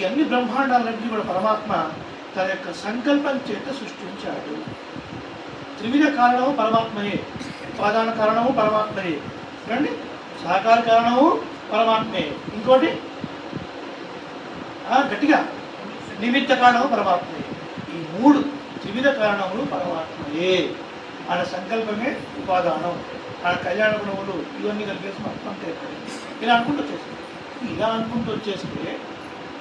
ఈ అన్ని బ్రహ్మాండాలన్నీ కూడా పరమాత్మ తన యొక్క సంకల్పం చేత సృష్టించాడు. త్రివిధ కారణము పరమాత్మయే ఉపాదాన కారణము పరమాత్మయే చూడండి సహకార కారణము పరమాత్మయే. ఇంకోటి ఆ, గట్టిగా నిమిత్త కారణము పరమాత్మయే. ఈ మూడు త్రివిధ కారణములు పరమాత్మయే ఆయన సంకల్పమే ఉపాదానం. ఆయన కళ్యాణ గుణములు ఇవన్నీ కలిపేసి మొత్తం ఇలా అనుకుంటూ వచ్చేసి ఇలా అనుకుంటూ వచ్చేస్తే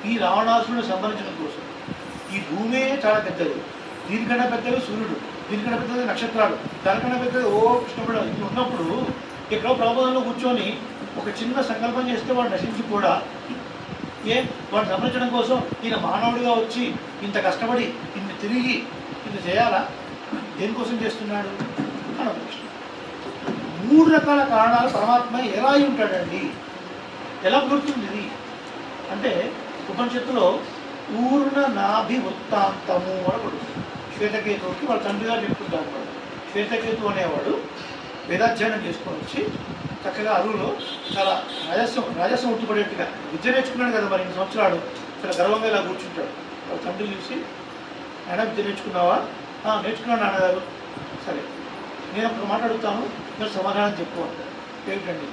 ఈ రావణాసురుడు సంబంధించిన కోసం. ఈ భూమే చాలా పెద్దది. దీనికన్నా పెద్దది సూర్యుడు దీనికన్నా పెద్దది నక్షత్రాలు దానికన్నా పెద్దది ఓ కృష్ణుడు ఇది ఉన్నప్పుడు ఎక్కడో ప్రబోధంలో కూర్చొని ఒక చిన్న సంకల్పం చేస్తే వాడు నశించి కూడా ఏ వాడు సంరక్షణం కోసం ఈయన మానవుడిగా వచ్చి ఇంత కష్టపడి ఇన్ని తిరిగి ఇంత చేయాలా? దేనికోసం చేస్తున్నాడు? అని ప్రశ్న మూడు రకాల కారణాలు పరమాత్మ ఎలా అయి ఉంటాడండి? ఎలా గుర్తుంది ఇది అంటే ఉపనిషత్తులో పూర్ణ నాభి వృత్తాంతము అని ఒకటి శ్వేతకేతువుకి వాళ్ళ తండ్రిగా చెప్తుంటారు వాడు శ్వేతకేతు అనేవాడు వేదాధ్యయనం చేసుకొని వచ్చి చక్కగా అరువులో చాలా రాజస్వం రాజస్వం ఉట్టుపడేట్టుగా విద్య నేర్చుకున్నాడు కదా మరి ఇన్ని సంవత్సరాలు. చాలా గర్వంగా ఇలా కూర్చుంటాడు. వాళ్ళ తండ్రి చూసి ఆయన విద్య నేర్చుకున్నావా? నేర్చుకున్నాను నాన్నగారు. సరే నేను ఒక మాట్లాడుతాను మీరు సమాధానం చెప్పు అంటారు. ఏమిటండి?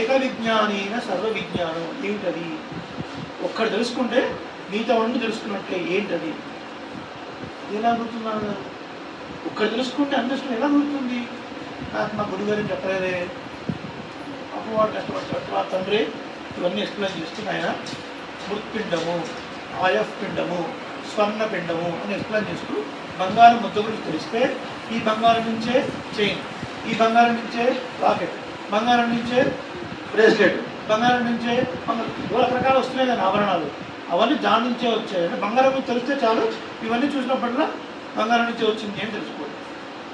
ఏక విజ్ఞానైన సర్వ విజ్ఞానం ఏమిటది? ఒక్కడు తెలుసుకుంటే మిగతా వండు తెలుసుకున్నట్టే ఏంటది? ఎలా గుర్తున్నాను ఒక్కడు తెలుసుకుంటే అన్ని ఎలా గుర్తుంది? నాకు మా గురువు చెప్పలేదే. అప్పుడు వాడు కష్టపడతాడు. ఆ తండ్రి ఇవన్నీ ఎక్స్ప్లెయిన్ చేస్తున్న ఆయన మృత్పిండము ఆయఫ్ పిండము స్వర్ణ పిండము అని ఎక్స్ప్లెయిన్ చేస్తూ బంగారం ముద్ద గురించి తెలిస్తే ఈ బంగారం నుంచే చైన్ ఈ బంగారం నుంచే రాకెట్ బంగారం నుంచే బ్రేస్లెట్ బంగారం నుంచే రకరకాల వస్తున్నాయి కదా ఆభరణాలు. అవన్నీ దాని నుంచే వచ్చాయి. అంటే బంగారం తెలిస్తే చాలు. ఇవన్నీ చూసినప్పటిలో బంగారం నుంచే వచ్చింది అని తెలుసుకోండి.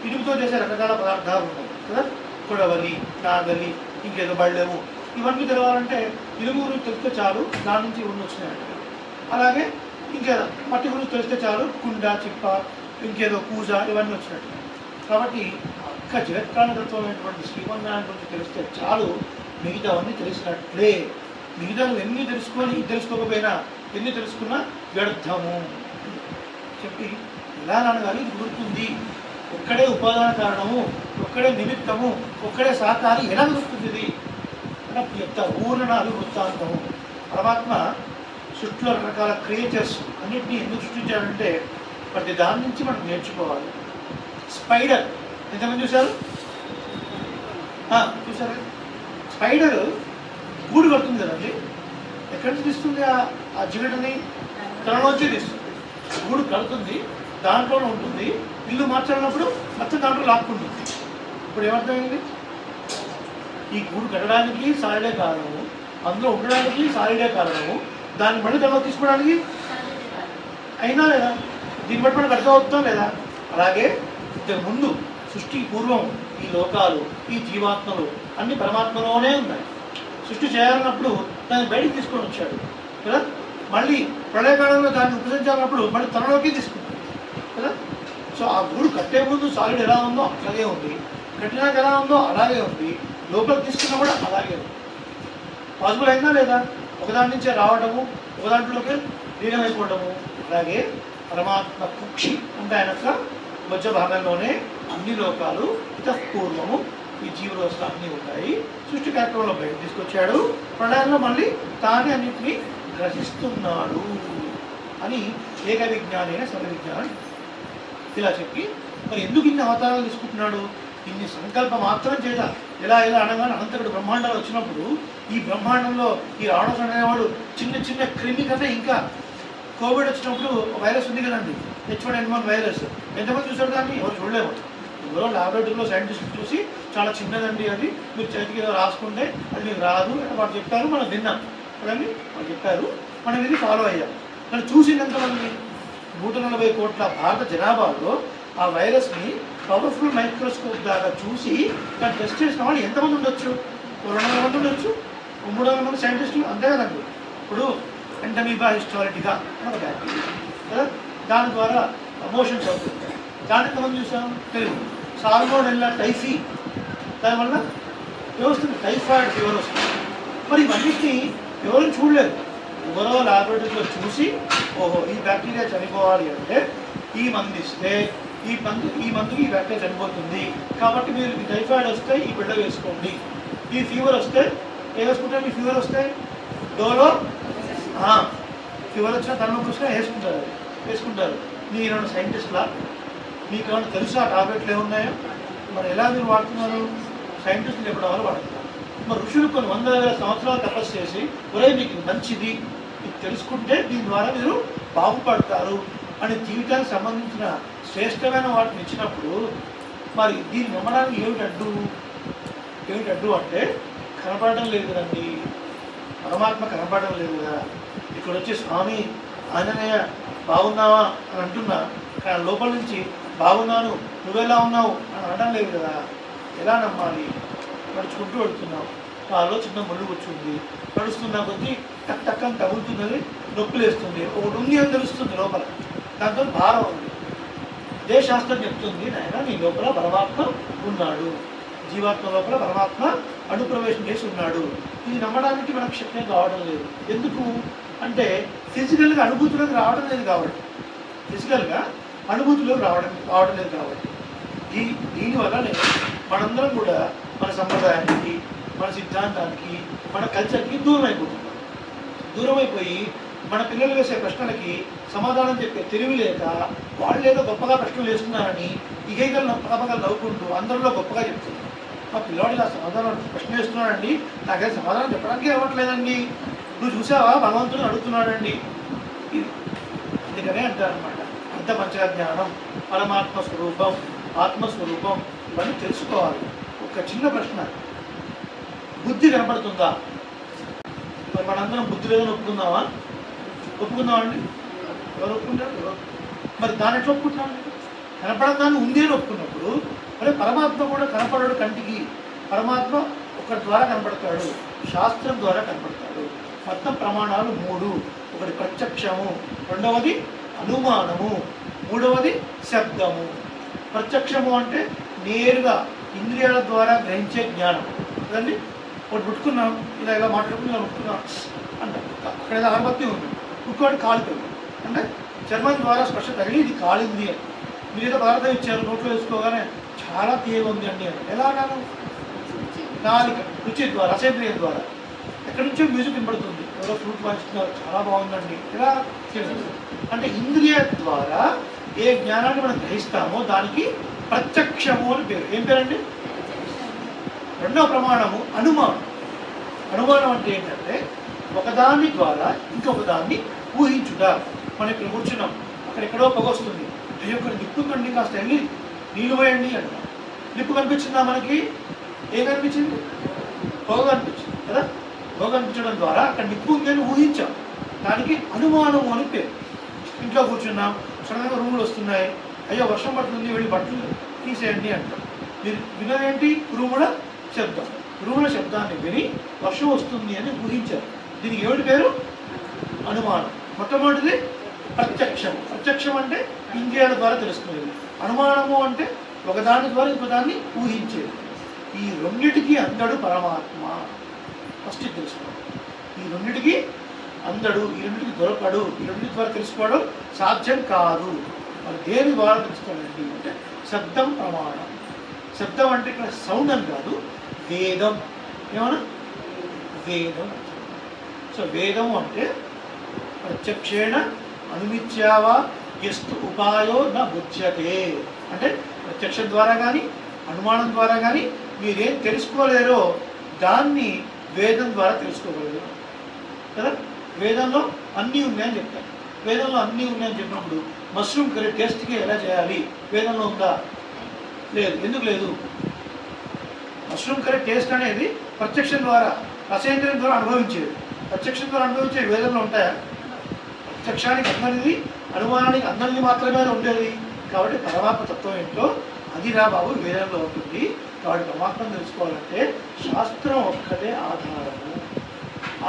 ఇనుముతో చేసే రకరకాల పదార్థాలు ఉన్నాయి కదా. కొడవలి నాగలి ఇంకేదో బళ్ళేము. ఇవన్నీ తెలవాలంటే ఇనుము గురించి తెలిస్తే చాలు. దాని నుంచి ఇవన్నీ వచ్చినాయంట అలాగే ఇంకేదో మట్టి గురించి తెలిస్తే చాలు. కుండ చిప్ప ఇంకేదో పూజ ఇవన్నీ వచ్చినట్టు. కాబట్టి అక్క జగత్కారణతత్వమైనటువంటి శ్రీమన్నారాయణ గురించి తెలిస్తే చాలు. మిగతావన్నీ తెలిసినట్లే మిగతా ఎన్ని తెలుసుకొని తెలుసుకోకపోయినా ఎన్ని తెలుసుకున్నా వ్యర్థము. చెప్పి ఎలా నాన్నగారు? ఇది గుర్తుంది. ఒక్కడే ఉపాదాన కారణము ఒక్కడే నిమిత్తము ఒక్కడే సహకారి ఎలా దొరుకుతుంది ఎంత అని వృత్తాంతము. పరమాత్మ సృష్టిలో రకరకాల క్రియేచర్స్ అన్నింటినీ ఎందుకు సృష్టించాడంటే ప్రతి దాని నుంచి మనం నేర్చుకోవాలి. స్పైడర్ ఎంతమంది చూశారు? చూసారు చూశారు? స్పైడర్ గూడు కడుతుంది కదండి? ఎక్కడి నుంచి తీస్తుంది ఆ- ఆ జిగటని? తనలోంచి తీస్తుంది. గూడు కడుతుంది దాంట్లోనే ఉంటుంది. ఇల్లు మార్చాలన్నప్పుడు మొత్తం దాంట్లో లాక్కుంటుంది. ఇప్పుడు ఏమర్థమైంది? ఈ గూడు కట్టడానికి సాలిడే కారణము అందులో ఉండడానికి సాలిడే కారణము దాన్ని మళ్ళీ తనలో తీసుకోవడానికి అయినా లేదా? దీన్ని బట్టి మనకు అర్థం అవుతుందా లేదా? అలాగే ఇంతకు ముందు సృష్టి పూర్వం ఈ లోకాలు ఈ జీవాత్మలు అన్ని పరమాత్మలోనే ఉన్నాయి. సృష్టి చేయాలన్నప్పుడు దాన్ని బయటికి తీసుకొని వచ్చాడు. కదా? మళ్ళీ ప్రళయకాలంలో దాన్ని ఉపయోగించాలన్నప్పుడు మళ్ళీ తనలోకి తీసుకుంటాడు. కదా? సో ఆ గూడు కట్టే ముందు సాలిడ్ ఎలా ఉందో అట్లాగే ఉంది. కట్టినాక ఎలా ఉందో అలాగే ఉంది. లోపల తీసుకున్నా కూడా అలాగే ఉంది. పాసిబుల్ అయిందా లేదా? ఒకదాని నుంచే రావడము ఒక దాంట్లోకి లీనమైపోవడము అలాగే పరమాత్మ కుక్షి అంటే ఆయన మధ్య భాగంలోనే అన్ని లోకాలు ఇతపూర్వము ఈ జీవరాశులు అన్నీ ఉన్నాయి సృష్టి కార్యక్రమంలో బయట తీసుకొచ్చాడు. ప్రళయంలో మళ్ళీ తానే అన్నింటినీ గ్రహిస్తున్నాడు అని ఏక విజ్ఞానైన సర్వవిజ్ఞానం ఇలా చెప్పి మరి ఎందుకు ఇన్ని అవతారాలు తీసుకుంటున్నాడు? ఇన్ని సంకల్పం మాత్రం చేత ఇలా ఇలా అనగానే అనంతకుడు బ్రహ్మాండాలు వచ్చినప్పుడు ఈ బ్రహ్మాండంలో ఈ రావణసుడు అనేవాడు చిన్న చిన్న క్రిమి కథ ఇంకా కోవిడ్ వచ్చినప్పుడు ఒక వైరస్ ఉంది కదండి. H one N one virus. ఎంతమంది చూసారు దాన్ని? ఎవరు చూడలేము ఎవరో లాబొరేటరీలో సైంటిస్టులు చూసి చాలా చిన్నదండి అది. మీరు చేతికి ఏదో రాసుకుంటే అది మీకు రాదు అని వాళ్ళు చెప్పారు. మనం విన్నాం. కదండి వాళ్ళు చెప్పారు. మనం ఇది ఫాలో అయ్యాం. మనం చూసినంతమంది నూట నలభై కోట్ల భారత జనాభాలో ఆ వైరస్ని పవర్ఫుల్ మైక్రోస్కోప్ దాకా చూసి దాన్ని టెస్ట్ చేసిన వాళ్ళు ఎంతమంది ఉండొచ్చు? రెండు వందల మంది ఉండొచ్చు? మూడు వందల మంది సైంటిస్టులు అంతే కదండి. ఇప్పుడు ఎంటమీబా హిస్టాలిటిగా ఒక బ్యాక్టీరియా కదా? దాని ద్వారా అమోషన్స్ అవుతుంది దాన్ని మనం చూసాం తెలియదు సాల్మోనెల్లా టైఫీ దానివల్ల ఏమొస్తుంది టైఫాయిడ్ ఫీవర్ వస్తుంది. మరి ఇవన్నిటిని ఎవరు చూడలేదు. ఎవరో లాబొరేటరీలో చూసి ఓహో ఈ బ్యాక్టీరియా చనిపోవాలి అంటే ఈ మందు ఇస్తే ఈ మందు ఈ మందుకి ఈ బ్యాక్టీరియా చనిపోతుంది. కాబట్టి మీరు మీ టైఫాయిడ్ వస్తే ఈ బిడ్డ వేసుకోండి. ఈ ఫీవర్ వస్తే ఏ వేసుకుంటారు? మీ ఫీవర్ వస్తే డోలో ఫీవర్ వచ్చిన తలనొప్పి వచ్చినా వేసుకుంటారు. అది. వేసుకుంటారు మీరు ఏమైనా సైంటిస్ట్లా? మీకు ఏమైనా తెలుసా? టాబ్లెట్లు ఏమున్నాయో? మరి ఎలా మీరు వాడుతున్నారు? సైంటిస్టులు చెప్పడం వల్ల వాడుతున్నారు. మరి ఋషులు కొన్ని వందల వేల సంవత్సరాలు తపస్సు చేసి ఒరే మీకు మంచిది. ఇది తెలుసుకుంటే దీని ద్వారా మీరు బాగుపడతారు. అని జీవితానికి సంబంధించిన శ్రేష్టమైన వాటిని ఇచ్చినప్పుడు మరి దీన్ని నమ్మడానికి ఏమిటి అడ్డు? ఏమిటి అడ్డు అంటే కనపడడం లేదు కదండి. పరమాత్మ కనపడడం లేదు కదా. ఇక్కడ వచ్చి స్వామి ఆంజనేయ బాగున్నావా అని అంటున్నా. కానీ లోపల నుంచి బాగున్నాను నువ్వెలా ఉన్నావు? అని అనడం లేదు కదా. ఎలా నమ్మాలి? నడుచుకుంటూ వెళ్తున్నావు. కాలో చిన్న ముళ్ళు కూర్చుంది. నడుస్తున్నా కొద్దీ టక్ టక్ అని తగులుతున్నది నొప్పి ఒకటి ఉంది అని తెలుస్తుంది లోపల. దాంతో భారం ఉంది. ఇదే శాస్త్రం చెప్తుంది నాయన నీ లోపల పరమాత్మ ఉన్నాడు. జీవాత్మ లోపల పరమాత్మ అణుప్రవేశం చేసి ఉన్నాడు. ఇది నమ్మడానికి మనకు శక్యం కావడం లేదు. ఎందుకు? అంటే ఫిజికల్గా అనుభూతిలోకి రావడం లేదు కాబట్టి. ఫిజికల్గా అనుభూతిలోకి రావడం రావడం లేదు కాబట్టి. దీ దీనివల్లనే మనందరం కూడా మన సంప్రదాయానికి మన సిద్ధాంతానికి మన కల్చర్కి దూరం అయిపోతున్నాం దూరం అయిపోయి మన పిల్లలు వేసే ప్రశ్నలకి సమాధానం చెప్పే తెలివి లేక వాళ్ళు ఏదో గొప్పగా ప్రశ్నలు వేస్తున్నారని ఇగేగలు పగపగలు నవ్వుకుంటూ అందరిలో గొప్పగా చెప్తున్నారు. మా పిల్లవాడు ఇలా సమాధానం ప్రశ్న వేస్తున్నాడండి నాకేం సమాధానం చెప్పడానికి ఇవ్వట్లేదండి నువ్వు చూసావా? భగవంతుడు అడుగుతున్నాడండి. ఇది అందుకనే అంటారనమాట అంత మంచిగా జ్ఞానం పరమాత్మ స్వరూపం ఆత్మస్వరూపం ఇవన్నీ తెలుసుకోవాలి. ఒక చిన్న ప్రశ్న. బుద్ధి కనపడుతుందా? మరి మనందరం బుద్ధి లేదని ఒప్పుకుందామా ఒప్పుకుందామండి? ఎవరు ఒప్పుకుంటారు? మరి దాని ఎట్లా ఒప్పుకుంటున్నాం కనపడదాన్ని ఉంది అని ఒప్పుకున్నప్పుడు మరి పరమాత్మ కూడా కనపడడు కంటికి. పరమాత్మ ఒకటి ద్వారా కనపడతాడు శాస్త్రం ద్వారా కనపడతాడు. మొత్తం ప్రమాణాలు మూడు. ఒకటి ప్రత్యక్షము రెండవది అనుమానము మూడవది శబ్దము. ప్రత్యక్షము అంటే నేరుగా ఇంద్రియాల ద్వారా గ్రహించే జ్ఞానం. కదండి ఒకటి పుట్టుకున్నాం ఇలా ఇలా మాట్లాడుకుని ఇలా ముట్టుకున్నాం అంటే అక్కడ ఏదో అగరబత్తి ఉంది. ఇంకోటి కాలుతుంది అంటే చర్మం ద్వారా స్పర్శ తగిలి ఇది కాలింది అని. మీరు ఏదో పదార్థం ఇచ్చారు నోట్లో వేసుకోగానే చాలా తీయగా ఉంది అండి అని. ఎలా అన్నాను? నాలిక రుచి ద్వారా రసేంద్రియం ద్వారా. ఎక్కడి నుంచో మ్యూజిక్ వినబడుతుంది ఎవరో ఫ్రూట్ పంచుతున్నారు. చాలా బాగుందండి. ఎలా తెలుస్తుంది అంటే ఇంద్రియ ద్వారా ఏ జ్ఞానాన్ని మనం గ్రహిస్తామో దానికి ప్రత్యక్షము అని పేరు. ఏం పేరండి? రెండవ ప్రమాణము అనుమానం. అనుమానం అంటే ఏంటంటే ఒకదాని ద్వారా ఇంకొక దాన్ని ఊహించుట. మనం ఇక్కడ కూర్చున్నాం. అక్కడ ఎక్కడో పొగ వస్తుంది. అయ్యో ఇక్కడ నిప్పు కండి కాస్త వెళ్ళి నీళ్ళు పోయండి అంటాం. నిప్పు కనిపించిందా మనకి? ఏం కనిపించింది? పొగ కనిపించింది కదా? పొగ ద్వారా అక్కడ నిప్పు ఉంది అని ఊహించాం. దానికి అనుమానము అని పేరు. ఇంట్లో కూర్చున్నాం సడన్గా రూములు వస్తున్నాయి. అయ్యో వర్షం పడుతుంది వెళ్ళి బట్టలు తీసేయండి అంటాం. మీరు వినదేంటి రూముల శబ్దం. రూముల శబ్దాన్ని విని వర్షం వస్తుంది అని ఊహించారు. దీనికి ఏమిటి పేరు? అనుమానం. మొట్టమొదటిది ప్రత్యక్షం. ప్రత్యక్షం అంటే ఇంద్రియాల ద్వారా తెలుసుకునేది. అనుమానము అంటే ఒకదాని ద్వారా ఇంకొకదాన్ని ఊహించేది. ఈ రెండింటికి అందడు పరమాత్మ. ఫస్ట్ తెలుసుకోవాలి ఈ రెండింటికి అందడు ఈ రెండింటికి దొరకడు ఈ రెండింటి ద్వారా తెలుసుకోవడం సాధ్యం కాదు. మరి దేని ద్వారా తెలుసుకోవాలండి? అంటే శబ్దం ప్రమాణం. శబ్దం అంటే ఇక్కడ సౌండ్ అని కాదు వేదం. ఏమన్నా? వేదం. సో వేదం అంటే ప్రత్యక్షేణ అనుమిత్యావా ఎస్తు ఉపాయో నా బుధ్యతే. అంటే ప్రత్యక్షం ద్వారా కానీ అనుమానం ద్వారా కానీ మీరేం తెలుసుకోలేరో దాన్ని వేదం ద్వారా తెలుసుకోగలరు కదా? వేదంలో అన్నీ ఉన్నాయని చెప్తారు. వేదంలో అన్నీ ఉన్నాయని చెప్పినప్పుడు మష్రూమ్ కర్రీ టేస్ట్కి ఎలా చేయాలి? వేదంలో ఉందా? లేదు. ఎందుకు లేదు? మష్రూమ్ కర్రీ టేస్ట్ అనేది ప్రత్యక్షం ద్వారా రసేంద్రియం ద్వారా అనుభవించేది. ప్రత్యక్షం ద్వారా అనుభవించే వేదంలో ఉంటాయా? ప్రత్యక్షానికి అందరిది అనుమానానికి అందరిది మాత్రమే ఉండేది. కాబట్టి పరమాత్మ తత్వం ఏంటో అది రా బాబు వేదంలో ఉంటుంది. వాడి పరమాత్మను తెలుసుకోవాలంటే శాస్త్రం ఒక్కటే ఆధారము.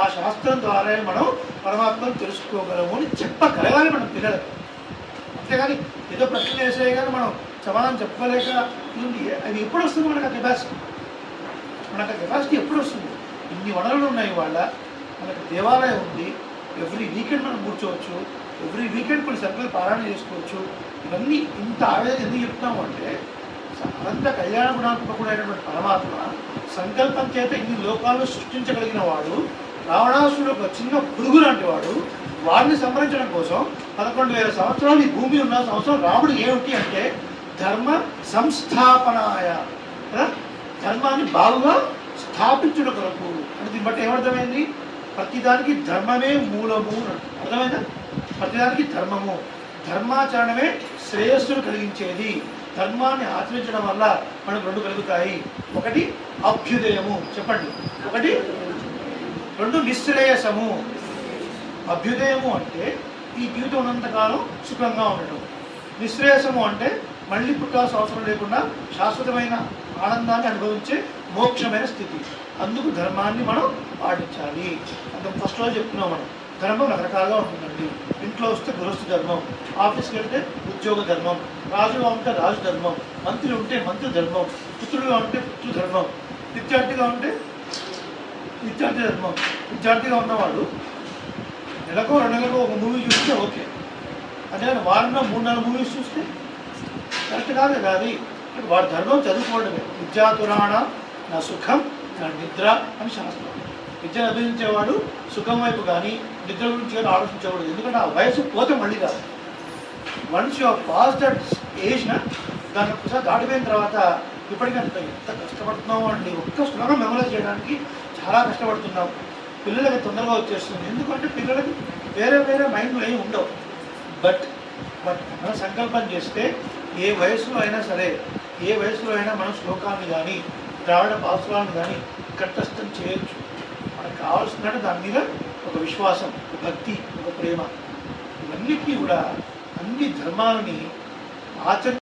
ఆ శాస్త్రం ద్వారా మనం పరమాత్మను తెలుసుకోగలము అని చెప్పగలగాలి మనం పిల్లలకు. అంతేగాని ఏదో ప్రశ్న వేసే కానీ మనం సమాధానం చెప్పలేక ఉంది అది ఎప్పుడు వస్తుంది మనకు ఆ కెపాసిటీ మనకు ఆ కెపాసిటీ ఎప్పుడు వస్తుంది? ఇన్ని వనరులు ఉన్నాయి వాళ్ళ. మనకు దేవాలయం ఉంది. ఎవ్రీ వీకెండ్ మనం కూర్చోవచ్చు. ఎవ్రీ వీకెండ్ కొన్ని సర్కులు పారాయణ చేసుకోవచ్చు. ఇవన్నీ ఇంత ఆవేదన ఎందుకు చెప్తాము అంటే అనంత కళ్యాణ గుణాత్మకుడైనటువంటి పరమాత్మ సంకల్పం చేత ఇన్ని లోకాలను సృష్టించగలిగిన వాడు రావణాసుడు ఒక చిన్న పురుగు లాంటి వాడు వాడిని సంహరించడం కోసం పదకొండు వేల సంవత్సరాలు ఈ భూమి ఉన్న సంవత్సరం రాముడు ఏమిటి అంటే ధర్మ సంస్థాపనాయ. ధర్మాన్ని బాగుగా స్థాపించుట కొరకు. అంటే దీన్ని బట్టి ఏమర్థమైంది? ప్రతిదానికి ధర్మమే మూలము అర్థమైందా? ప్రతిదానికి ధర్మము. ధర్మాచరణమే శ్రేయస్సును కలిగించేది. ధర్మాన్ని ఆచరించడం వల్ల మనకు రెండు కలుగుతాయి. ఒకటి అభ్యుదయము. చెప్పండి. ఒకటి రెండు నిశ్రేయసము. అభ్యుదయము అంటే ఈ జీవితం ఉన్నంతకాలం సుఖంగా ఉండడం నిశ్రేయసము అంటే మళ్ళీ పుట్టాల్సిన అవసరం లేకుండా శాశ్వతమైన ఆనందాన్ని అనుభవించే మోక్షమైన స్థితి. అందుకు ధర్మాన్ని మనం పాటించాలి. అంత ఫస్ట్లో చెప్తున్నాం మనం. ధర్మం రకరకాలుగా ఉంటుందండి. ఇంట్లో వస్తే గృహస్థ ధర్మం ఆఫీస్కి వెళ్తే ఉద్యోగ ధర్మం రాజుగా ఉంటే రాజు ధర్మం మంత్రి ఉంటే మంత్రి ధర్మం పుత్రుడుగా ఉంటే పుత్రు ధర్మం విద్యార్థిగా ఉంటే విద్యార్థి ధర్మం విద్యార్థిగా ఉన్నవాడు నెలకో రెండు నెలకో ఒక మూవీ చూస్తే ఓకే. అదే వారంలో మూడు నాలుగు మూవీస్ చూస్తే కరెక్ట్ కాదు కదా అది వాడు ధర్మం చదువుకోవడమే. విద్యాతురాణ నా సుఖం నా నిద్ర అని శాస్త్రం. విద్యను అభ్యసించేవాడు సుఖం వైపు కానీ నిద్ర గురించి కానీ ఆలోచించేవాడు ఎందుకంటే ఆ వయసు పోతే మళ్ళీ కాదు once your pass that age దాన్ని ఒకసారి దాటిపోయిన తర్వాత ఇప్పటికంత ఎంత కష్టపడుతున్నావు అండి? ఒక్క శ్లోకం మెమరైజ్ చేయడానికి చాలా కష్టపడుతున్నావు. పిల్లలకి తొందరగా వచ్చేస్తుంది. ఎందుకంటే పిల్లలకి వేరే వేరే మైండ్లో ఏమి ఉండవు. బట్ బట్ మనం సంకల్పం చేస్తే ఏ వయసులో అయినా సరే ఏ వయసులో అయినా మనం శ్లోకాన్ని కానీ ద్రావిడ పాసురాలను కానీ కంఠస్థం చేయొచ్చు. మనకు కావాల్సినట్టు దాని మీద ఒక విశ్వాసం ఒక భక్తి ఒక ప్రేమ. ఇవన్నిటినీ కూడా అన్ని ధర్మాలని ఆచరి